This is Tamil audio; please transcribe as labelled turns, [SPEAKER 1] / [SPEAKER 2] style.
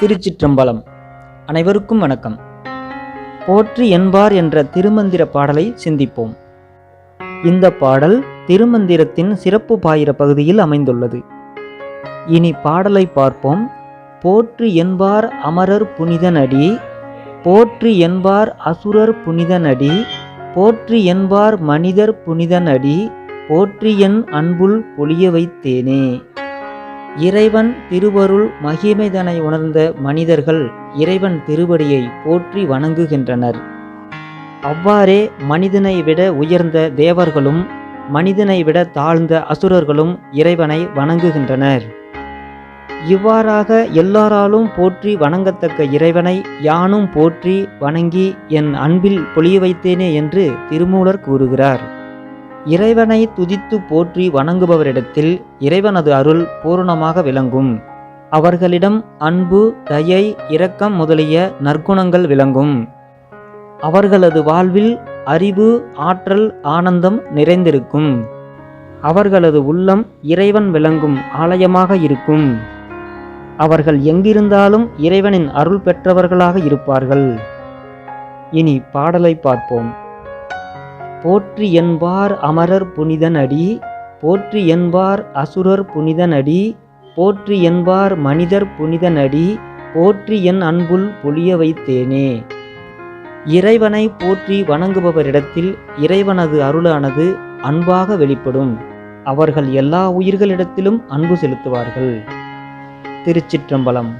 [SPEAKER 1] திருச்சிற்றம்பலம். அனைவருக்கும் வணக்கம். போற்றி என்பார் என்ற திருமந்திர பாடலை சிந்திப்போம். இந்த பாடல் திருமந்திரத்தின் சிறப்பு பாயிர பகுதியில் அமைந்துள்ளது. இனி பாடலை பார்ப்போம். போற்றி என்பார் அமரர் புனிதனடி போற்றி என்பார் அசுரர் புனிதனடி போற்றி என்பார் மனிதர் புனிதனடி போற்றி என் அன்புள் பொழிய வைத்தேனே. இறைவன் திருவருள் மகிமைதனை உணர்ந்த மனிதர்கள் இறைவன் திருவடியை போற்றி வணங்குகின்றனர். அவ்வாறே மனிதனை விட உயர்ந்த தேவர்களும் மனிதனை விட தாழ்ந்த அசுரர்களும் இறைவனை வணங்குகின்றனர். இவ்வாறாக எல்லாராலும் போற்றி வணங்கத்தக்க இறைவனை யானும் போற்றி வணங்கி என் அன்பில் பொழிய வைத்தேனே என்று திருமூலர் கூறுகிறார். இறைவனை துதித்து போற்றி வணங்குபவரிடத்தில் இறைவனது அருள் பூரணமாக விளங்கும். அவர்களிடம் அன்பு தயை இரக்கம் முதலிய நற்குணங்கள் விளங்கும். அவர்களது வாழ்வில் அறிவு ஆற்றல் ஆனந்தம் நிறைந்திருக்கும். அவர்களது உள்ளம் இறைவன் விளங்கும் ஆலயமாக இருக்கும். அவர்கள் எங்கிருந்தாலும் இறைவனின் அருள் பெற்றவர்களாக இருப்பார்கள். இனி பாடலை பார்ப்போம். போற்றி என்பார் அமரர் புனிதனடி போற்றி என்பார் அசுரர் புனிதனடி போற்றி என்பார் மனிதர் புனிதனடி போற்றி என் அன்புள் பொழிய வைத்தேனே. இறைவனை போற்றி வணங்குபவரிடத்தில் இறைவனது அருளானது அன்பாக வெளிப்படும். அவர்கள் எல்லா உயிர்களிடத்திலும் அன்பு செலுத்துவார்கள். திருச்சிற்றம்பலம்.